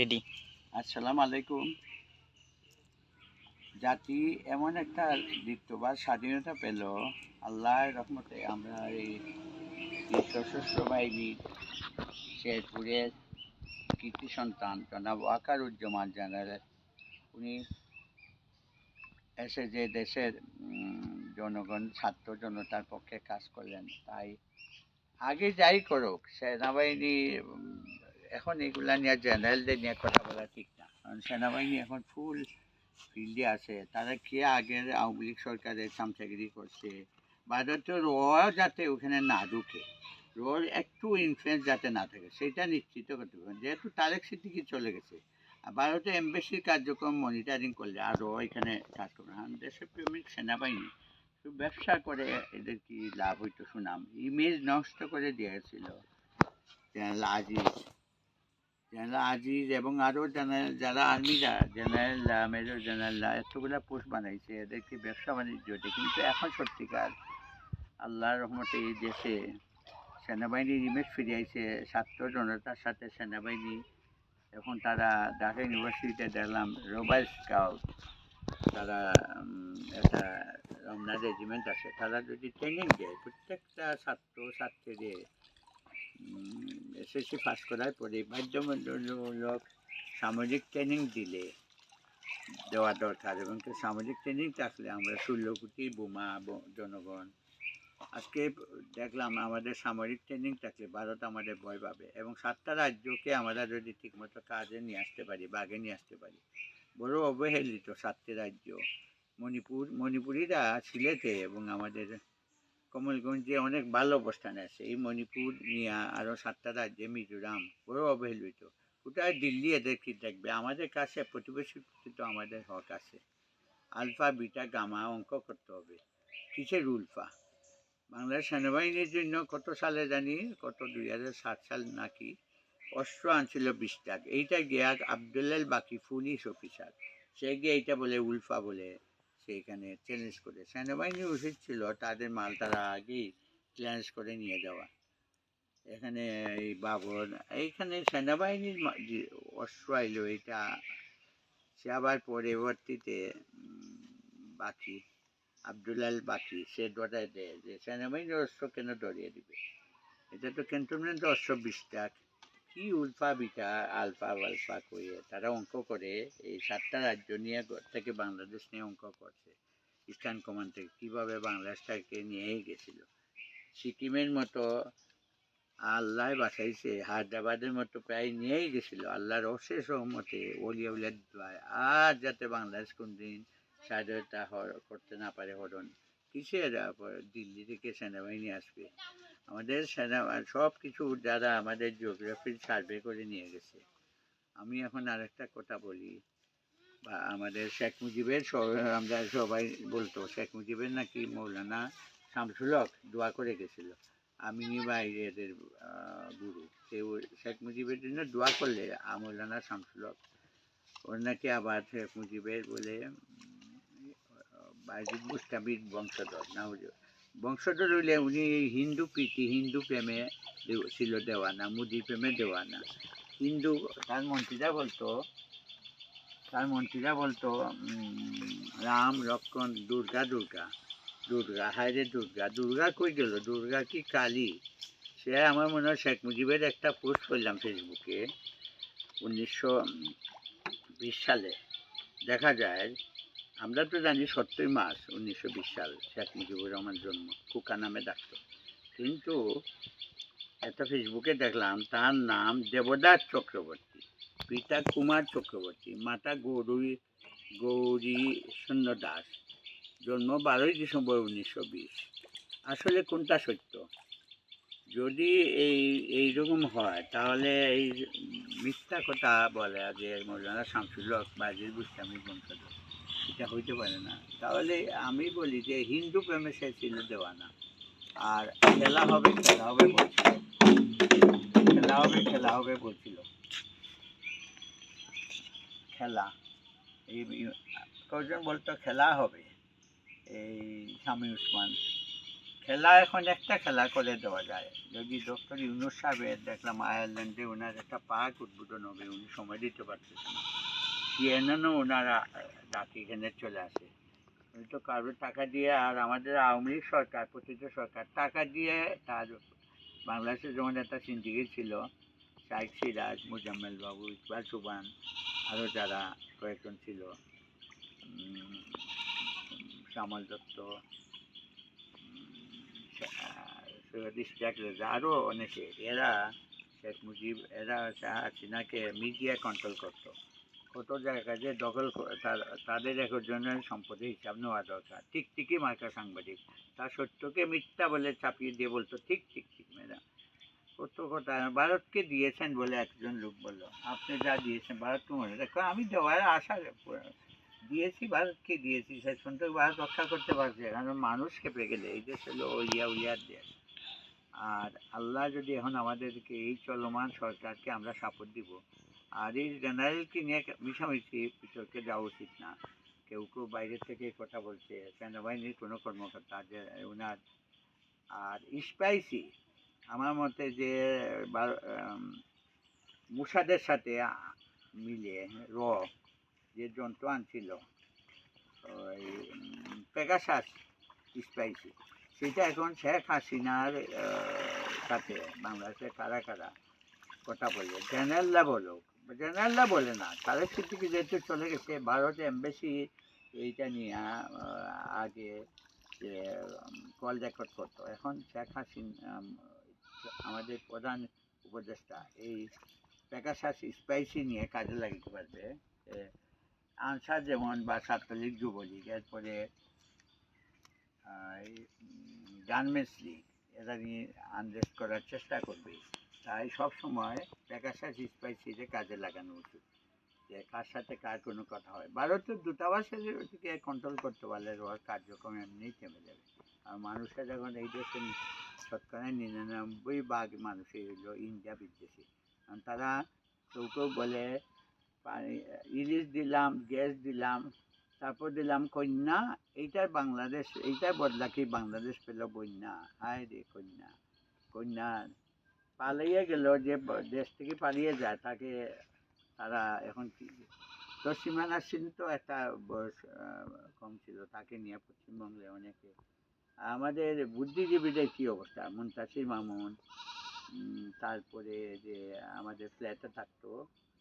Ready আসসালামু আলাইকুম। জাতি এমন একটা দ্বিতীয়বার স্বাধীনতা পেল। আল্লাহর রহমতে আমরা এই সশস্ত্র বাহিনীর শেরপুরের কৃতি সন্তান জনাব ওয়াকারুজ্জামান জেনারেল, উনি এসে যে দেশের জনগণ, ছাত্র জনতার পক্ষে কাজ করলেন, তাই আগে যাই করুক, সেনাবাহিনী এখন এগুলা নিয়ে জেনারেলদের নিয়ে কথা বলা ঠিক না। কারণ সেনাবাহিনী এখন ফুল ফিল্ডে আছে। তারা কে আগের আওয়ামী লীগ সরকারের চামচাগিরি করছে? ভারতের র যাতে ওখানে না ঢুকে। রোর একটু ইনফ্লুয়েন্স যাতে না থাকে, সেটা নিশ্চিত করতে হবে। যেহেতু তারেক সিদ্দিকি চলে গেছে, আর ভারতে এমবেসির কার্যক্রম মনিটরিং করলে আর র এখানে কাজ করবে কারণ দেশপ্রেমিক সেনাবাহিনী শুধু ব্যবসা করে এদের কি লাভ হইতো সুনাম? ইমেজ নষ্ট করে দিয়েছিল। আজিজ জেনারেল আজিজ এবং আরও জেনারেল, যারা আর্মিরা জেনারেলরা মেজর জেনারেলরা এতগুলো পোস্ট বানাইছে এদেরকে ব্যবসা বাণিজ্য কিন্তু এখন সত্যিকার আল্লাহর রহমতে এই দেশে সেনাবাহিনীর ইমেজ ফিরে আইছে ছাত্র জনতার সাথে সেনাবাহিনী, এখন তারা ঢাকা ইউনিভার্সিটিতে দেখলাম রোবাই স্কাউট, তারা একটা রমনা রেজিমেন্ট আছে। তারা যদি ট্রেনিং দেয়, প্রত্যেকটা ছাত্র, ছাত্রীদের এসএসসি পাস করার পরে বাধ্যতামূলক সামাজিক ট্রেনিং দিলে, দেওয়া দরকার এবং সামাজিক ট্রেনিং থাকলে আমরা ষোলো কোটি বোমা জনগণ, আজকে দেখলাম আমাদের সামরিক ট্রেনিং থাকলে ভারত আমাদের ভয় পাবে এবং সাতটা রাজ্যকে আমরা যদি ঠিকমতো কাজে নিয়ে আসতে পারি, বাগে নিয়ে আসতে পারি। বড় অবহেলিত সাতটি রাজ্য, মণিপুর, মণিপুরিরা, সিলেটে এবং আমাদের কমলগঞ্জে অনেক ভালো অবস্থানে আছে। এই মণিপুর, নিয়ে আরও সাতটা রাজ্যে মিজোরাম বড় অবহেলিত। কোথায়? দিল্লি এদের কি দেখবে? আমাদের কাছে, প্রতিবেশী প্রতি তো আমাদের হক আছে। আলফা, বিটা, গামা অঙ্ক করতে হবে। কিসের উলফা? বাংলাদেশ সেনাবাহিনীর জন্য কত সালে জানি, কত দুই হাজার সাত সাল নাকি, অস্ত্র আনছিল বিশ টাক এইটা গিয়া আবদুল্লাল বাকি পুলিশ অফিসার। সে গিয়ে এইটা বলে উলফা বলে সেইখানে চ্যালেঞ্জ করে সেনাবাহিনী উচিত ছিল তাদের মাল তারা আগেই চ্যালেঞ্জ করে নিয়ে যাওয়া। এখানে এই বাবর, এইখানে সেনাবাহিনীর যে অস্ত্র আইলো এটা, সে আবার পরবর্তীতে বাকি, আবদুল্লাল বাকি, সে ডরাই দেয় যে, সেনাবাহিনীর অস্ত্র কেন ডরিয়ে দিবে? এটা তো ক্যান্টনমেন্ট অস্ত্র বিস্তার। কি উলফা বিটা, আলফা আলফা কইয়ে তারা অঙ্ক করে, এই সাতটা রাজ্য নিয়ে থেকে বাংলাদেশ নিয়ে অঙ্ক করছে। ইস্টার্ন কমান্ড থেকে কীভাবে বাংলাদেশটাকে নিয়েই গেছিল? সিকিমের মতো আল্লাহ বাঁচাইছে, হায়দ্রাবাদের মতো প্রায় নিয়েই গেছিল। আল্লাহর অশেষ সহমতে ওলিয়া দোয়ায়। আর যাতে বাংলাদেশ কোনদিন হর- করতে না পারে হরণ। কিসের আবার দিল্লি থেকে সেনাবাহিনী আসবে? আমাদের সেনা সব কিছু যারা আমাদের জিওগ্রাফির সার্ভে করে নিয়ে গেছে। আমি এখন আরেকটা কথা বলি। বা আমাদের শেখ মুজিবের আমরা সবাই বলতো, শেখ মুজিবের নাকি মৌলানা শামসুলক দোয়া করে গেছিল। আমিনি ভাই এদের গুরু। কেউ শেখ মুজিবের জন্য দোয়া করলে মৌলানা শামসুলক ওর নাকি আবার শেখ মুজিবের বলে বাইজিদ মুস্তাবিদ বংশধর, না হলে বংশধর হইলে উনি হিন্দু প্রীতি, হিন্দু প্রেমে ছিল দেওয়ানা মুদি প্রেমে দেওয়ানা। হিন্দু তার মন্ত্রীরা বলতো তার মন্ত্রীরা বলতো রাম লক্ষণ দুর্গা দুর্গা। দুর্গা হায়রে দুর্গা দুর্গা কই গেল? দুর্গা কি কালী? সে আমার মনে হয় শেখ মুজিবের একটা পোস্ট করলাম ফেসবুকে, উনিশশো বিশ সালে। দেখা যায় আমরা তো জানি সত্যই মাস, উনিশশো বিশ সাল শেখ মুজিবুর রহমান জন্ম, কুকা নামে ডাকত। কিন্তু একটা ফেসবুকে দেখলাম, তার নাম দেবদাস চক্রবর্তী, পিতা কুমার চক্রবর্তী, মাতা গৌরী গৌরী শূন্য দাস। জন্ম বারোই ডিসেম্বর উনিশশো বিশ। আসলে কোনটা সত্য? যদি এই, এইরকম হয়, তাহলে এই মিথ্যা কথা বলে যে মৌলানা শামসুল বাজির বুস্তামি বংশধর এটা হইতে পারে না। তাহলে আমি বলি যে হিন্দু প্রেমে সে ছিল দেওয়ানা আর খেলা হবে খেলা হবে বলছিল। খেলা হবে খেলা হবে বলছিল। খেলা। এই কজন বলতো, খেলা হবে। এই স্বামী উসমান। খেলা এখন একটা খেলা করে দেওয়া যায়। যদি ডক্টর ইউনুস সাহেবের দেখলাম আয়ারল্যান্ডে ওনার একটা পার্ক উদ্বোধন হবে, উনি সময় দিতে পারতেছেন না। সিএনএনও ওনারা ডাকি এখানে চলে আসে। উনি তো কারও টাকা দিয়ে আর আমাদের আওয়ামী লীগ সরকার প্রতিটা সরকার, টাকা দিয়ে তার বাংলাদেশের যেমন একটা সিন্ডিকেট ছিল শাইক সিরাজ, মুজাম্মেল বাবু, ইকবাল সুবান, আরও যারা কয়েকজন ছিল শ্যামল দত্ত সৈয়দ ইশতিয়াক রেজা, আরও অনেকে, এরা শেখ মুজিব, এরা শাহ হাসিনাকে মিডিয়া কন্ট্রোল করতো। কত জায়গায় যে দখল তাদের একজনের সম্পদের হিসাব নেওয়া দরকার। ঠিক ঠিকই মার্কা সাংবাদিক। তার সত্যকে মিথ্যা বলে চাপিয়ে দিয়ে বলতো, ঠিক ঠিক ঠিক, ম্যাডাম। কত কথা। ভারতকে দিয়েছেন বলে একজন লোক বলল। আপনি যা দিয়েছেন ভারতকে মনে দেখো, আমি দেওয়ার আশা দিয়েছি, ভারতকে দিয়েছি। শেষ পর্যন্ত ভারত রক্ষা করতে পারছে। কারণ মানুষ খেপে গেলে, এই দেশ হলো ইয়া উলিয়ার দেশ। আর আল্লাহ যদি এখন আমাদেরকে এই চলমান সরকারকে আমরা সাপোর্ট দিব আর এই জেনারেলকে নিয়ে মিশামিশি বিতর্কে যাওয়া উচিত না। কেউ কেউ বাইরে থেকে কথা বলছে, সেনাবাহিনীর কোনো কর্মকর্তা যে ওনার আর স্পাইসি আমার মতে যে মুসাদের সাথে মিলে র, যে যন্ত্র আনছিল, ওই পেগাসাস স্পাইসি সেটা এখন শেখ হাসিনার সাথে বাংলাদেশের কারা কারা কথা বলে জেনারেলরা বলো জেনারেলরা বলে না, তাদের সিদ্দিকি যেহেতু চলে গেছে, ভারত এম্বাসি এইটা নিয়ে আগে যে, কল রেকর্ড করতো, এখন শেখ হাসিনা আমাদের প্রধান উপদেষ্টা, এই পেগাসাস স্পাইসি নিয়ে কাজে লাগাতে পারবে আনসার যেমন বা ছাত্রলীগ, যুবলীগ, এরপরে গার্মেন্টস লীগ এরা নিয়ে আনরেস্ট করার চেষ্টা করবে। তাই সব সময় পেগাসাস স্পাইসিতে কাজে লাগানো উচিত। যে কার সাথে কার কোনো কথা হয়। ভারতের দূতাবাসের থেকে কন্ট্রোল করতে পারলে ওর কার্যক্রম এমনিই থেমে যাবে। আর মানুষের যখন এই দেশে শতকরা নিরানব্বই ভাগ মানুষই হলো ইন্ডিয়া বিদ্বেষী। কারণ তারা কেউ কেউ বলে ইলিশ দিলাম, গ্যাস দিলাম, তারপর দিলাম কন্যা, এইটার বাংলাদেশ, এইটার বদলা কি বাংলাদেশ পেল বন্যা। হায় রে কন্যা কন্যা পালিয়ে গেল, যে দেশ থেকে পালিয়ে যায়, তাকে তারা এখন তো সীমানা সিং তো একটা বয়স কম ছিল, তাকে নিয়ে পশ্চিমবঙ্গে অনেকে, আমাদের বুদ্ধিজীবীদের কি অবস্থা? মুন্তাসির মামুন তারপরে যে আমাদের ফ্ল্যাটে থাকতো,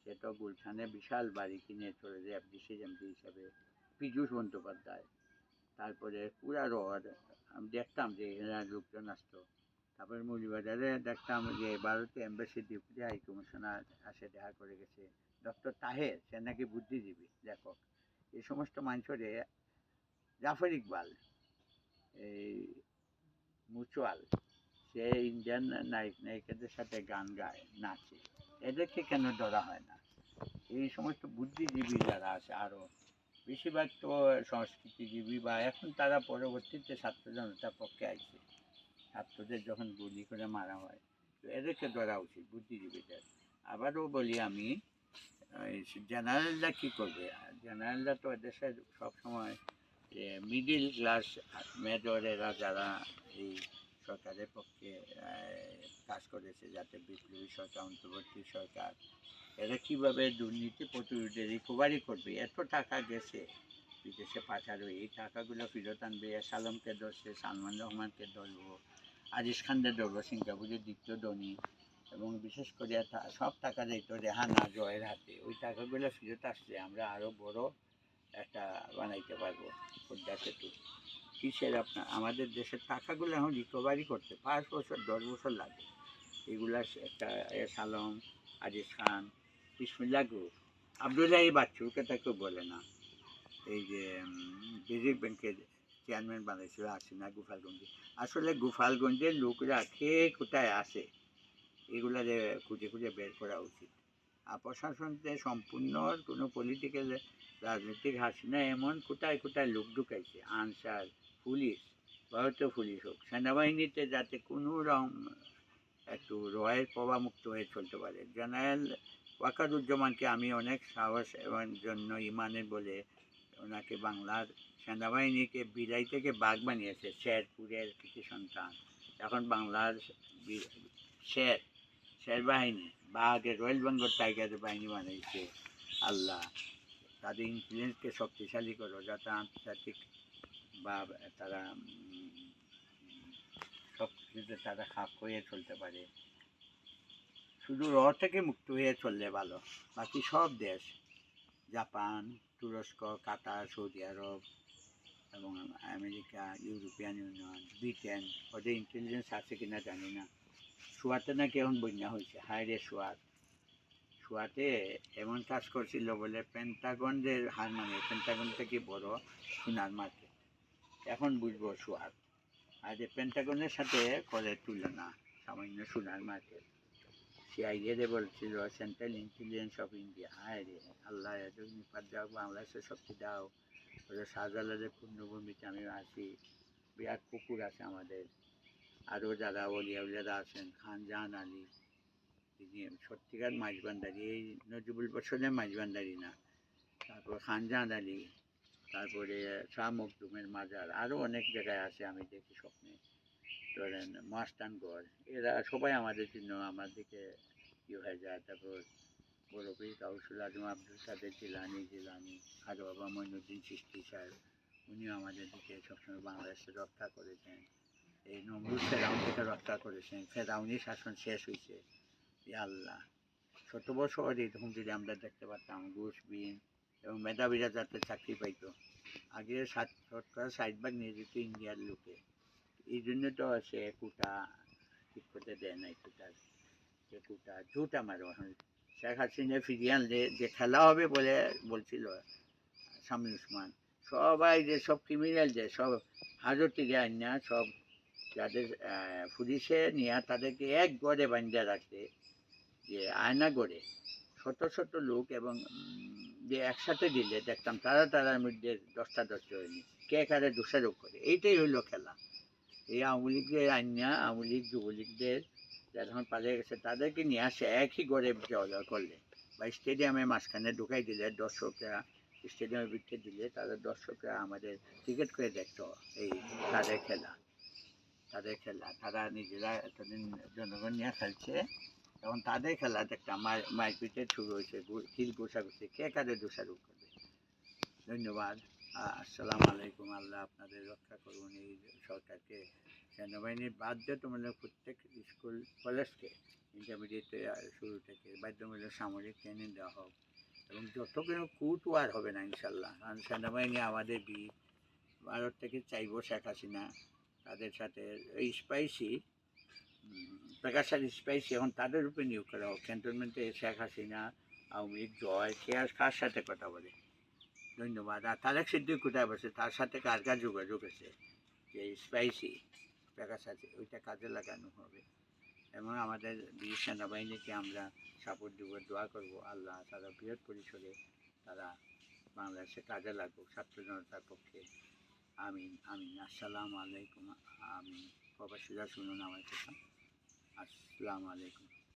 সে তো গুলশানে বিশাল বাড়ি কিনে চলে যায় এফডিসি এমডি হিসাবে, পীযূষ বন্দ্যোপাধ্যায়। তারপরে পুরা রড, আমি দেখতাম যে এরা লোকজন আসতো। তারপরে মুড়িবাজারে দেখতাম যে ভারতীয় এম্বাসি ডেপুটি হাই কমিশনার আসে, দেখা করে গেছে। ডক্টর তাহের, সে নাকি বুদ্ধিজীবী, লেখক। এই সমস্ত মানুষরে জাফর ইকবাল, এই মুচুয়াল সে ইন্ডিয়ান নায়ক, নায়িকাদের সাথে গান গায়, নাচে। এদেরকে কেন ধরা হয় না? এই সমস্ত বুদ্ধিজীবী যারা আছে আরও বেশিরভাগ তো সংস্কৃতিজীবী বা এখন তারা পরবর্তীতে ছাত্র জনতার পক্ষে আইছে। ছাত্রদের যখন গুলি করে মারা হয়, তো এদেরকে ধরা উচিত বুদ্ধিজীবীদের। আবারও বলি আমি জেনারেলরা কী করবে? জেনারেলরা তো এদেশে সবসময় মিডিল ক্লাস মেজরেরা যারা এই সরকারের পক্ষে কাজ করেছে, যাতে বিপ্লবী সরকার, অন্তর্বর্তী সরকার, এরা কীভাবে দুর্নীতি প্রতিরোধে রিকভারি করবে? এত টাকা গেছে বিদেশে পাঠালো এই টাকাগুলো ফেরত আনবে এস আলমকে ধরছে, সালমান রহমানকে ধরবো আজিজ খানদের ধরবো সিঙ্গাপুরের দ্বিতীয় ধনী এবং বিশেষ করে সব টাকা যেত রেহানা জয়ের হাতে, ওই টাকাগুলো ফেরত আসলে আমরা আরও বড় একটা বানাইতে পারব পদ্মা সেতু। কিসের আপনার আমাদের দেশের টাকাগুলো এখন রিকভারি করতে, পাঁচ বছর, দশ বছর লাগে। এগুলা একটা এস আলম, আজিজ খান, বিসমুল্লাহ গ্রুপ আবদুল্লাহ বাচ্চুর কথা কেউ বলে না। এই যে রিজার্ভ ব্যাংকের চেয়ারম্যান বানাইছিল হাসিনা গোপালগঞ্জে। আসলে গোপালগঞ্জের লোকরা খেয়ে কোথায় আসে এগুলা যে খুঁজে খুঁজে বের করা উচিত। আর প্রশাসনকে সম্পূর্ণ কোনো পলিটিক্যাল রাজনৈতিক হাসিনা এমন কোথায় কোথায় লোক ঢুকাইছে, আনসার, পুলিশ ভারতীয় পুলিশ হোক, সেনাবাহিনীতে যাতে কোনো রকম একটু রয়ের প্রভাবমুক্ত হয়ে চলতে পারে। জেনারেল ওয়াকারুজ্জামানকে আমি অনেক সাহস এবং জন্য ইমানের বলে ওনাকে বাংলার সেনাবাহিনীকে বিলাই থেকে বাঘ বানিয়েছে শেরপুরের কিছু সন্তান। এখন বাংলার শের শের বাহিনী বাঘের রয়্যাল বেঙ্গল টাইগারের বাহিনী বানিয়েছে। আল্লাহ, তাদের ইনফ্লুয়েন্সকে শক্তিশালী করো, যাতে আন্তর্জাতিক বা তারা সব কিছুতে তারা খাপ হয়ে চলতে পারে। শুধু র থেকে মুক্ত হয়ে চললে ভালো, বাকি সব দেশ, জাপান, তুরস্ক, কাতার, সৌদি আরব এবং আমেরিকা, ইউরোপিয়ান ইউনিয়ন, ব্রিটেন, ওদের ইন্টেলিজেন্স আছে কিনা জানি না। সোয়াতে নাকি এখন বন্যা হয়েছে। হাইরে সোয়াত সোয়াতে এমন কাজ করছিল বলে পেন্টাগন যে হার মানে পেন্টাগন থেকে বড় সোনার মার্কেট এখন বুঝব সোয়াত আর যে পেন্টাগনের সাথে করে তুলনা? সামান্য সোনার মার্কেট সিআইএ বলছিল সেন্ট্রাল ইন্টেলিজেন্স অফ ইন্ডিয়া হায় রে, আল্লাহ নিপাত দাও বাংলাদেশে শক্তি দাও। ওদের শাহজালালের পূর্ণভূমিতে আমি আছি, বিরাট পুকুর আছে আমাদের। আরও যারা অলিয়া উলিয়ারা আছেন, খান জাহান আলী তিনি সত্যিকার মাঝবান্ডারি এই নজিবুল বছরের মাঝবান্ডারি না। তারপর খান জাহান আলী, তারপরে শাহ মখদুমের মাজার, আরও অনেক জায়গায় আছে আমি দেখি স্বপ্নে। ধরেন মাস্টানগড় এরা সবাই আমাদের জন্য আমাদেরকে ইয়ে হয়ে যায়। তারপর বরফি কাউসুল আজম আব্দুল কাদের জিলানি জিলানি, খাজা বাবা মইনুদ্দিন চিস্তি সাহেব উনিও আমাদের দিকে সবসময় বাংলাদেশে রক্ষা করেছেন। এই নমরুদ ফেরাউন থেকে রক্ষা করেছেন। ফেরাউনি শাসন শেষ হয়েছে আল্লাহ। শত বছর এরকম যদি আমরা দেখতে পারতাম ঘুষ বিন এবং মেধাবীরা যাতে চাকরি পাইতো। আগে সাত শতকরা ষাট ভাগ নিয়ে যেত ইন্ডিয়ার লোকে। এই জন্য তো সে কুটা ঠিক করতে দেয় নাই কুটার। সে কুটা ঝুট আমার শেখ হাসিনা ফিরিয়ে আনলে যে খেলা হবে বলে বলছিল স্বামী উসমান। সবাই যে, সব ক্রিমিনাল যে, সব হাজর থেকে আনিয়া সব যাদের পুলিশে নিয়ে তাদেরকে এক গড়ে বান্ধে রাখতে যে আয়না গড়ে। ছোট ছোট লোক এবং যে একসাথে দিলে দেখতাম তারা, তারার মধ্যে দশটা দশটা হয়নি। কে কারে দোষারোপ করে? এইটাই হইল খেলা। এই আওয়ামী লীগের আইনা আওয়ামী লীগ যুবলীগদের যারা এখন পালিয়ে গেছে, তাদেরকে নিয়ে আসে, একই গড়ে জড়ো করলে। বা স্টেডিয়ামে মাঝখানে ঢুকাই দিলে, দর্শকরা স্টেডিয়ামের ভিতরে দিলে, তাদের দর্শকরা আমাদের টিকিট করে দেখতো এই তাদের খেলা। তাদের খেলা, তারা নিজেরা এতদিন জনগণ নিয়ে খেলছে তখন তাদের খেলা দেখতাম মার মারপিটে শুরু হয়েছে হিল ঘোষাঘুষি, কে কাদের দোষারোপ করবে? ধন্যবাদ। আসসালামু আলাইকুম। আল্লাহ আপনাদের রক্ষা করুন, এই সরকারকে সেনাবাহিনীর বাধ্যতামূলক প্রত্যেক স্কুল, কলেজকে ইন্টারমিডিয়েট শুরু থেকে বাধ্যতামূলক সামরিক ট্রেনিং দেওয়া হোক। এবং যত কোনো কুটু আর হবে না ইনশাল্লাহ কারণ সেনাবাহিনী আমাদের বীর ভারত থেকে চাইব শেখ হাসিনা। তাদের সাথে এই স্পাইসি প্রকাশার স্পাইসি এখন তাদের উপরে নিয়োগ করা হোক। ক্যান্টনমেন্টে শেখ হাসিনা, আওয়ামী লীগ, জয়, কে আর কার সাথে কথা বলে? ধন্যবাদ। আর তারেক সিদ্দিক কোথায় বসে? তার সাথে কার কার যোগাযোগ আছে? যে স্পাইসি প্রকাশ আছে, ওইটা কাজে লাগানো হবে। এবং আমাদের বীর সেনাবাহিনীকে আমরা সাপোর্ট দিব, দোয়া করব, আল্লাহ তারা বৃহৎ পরিসরে তারা বাংলাদেশে কাজে লাগুক, ছাত্র জনতার পক্ষে। আমিন আমিন। আসসালামু আলাইকুম, আমিন। প্রবাসীরা শুনুন আমার কথা। আসসালামু আলাইকুম।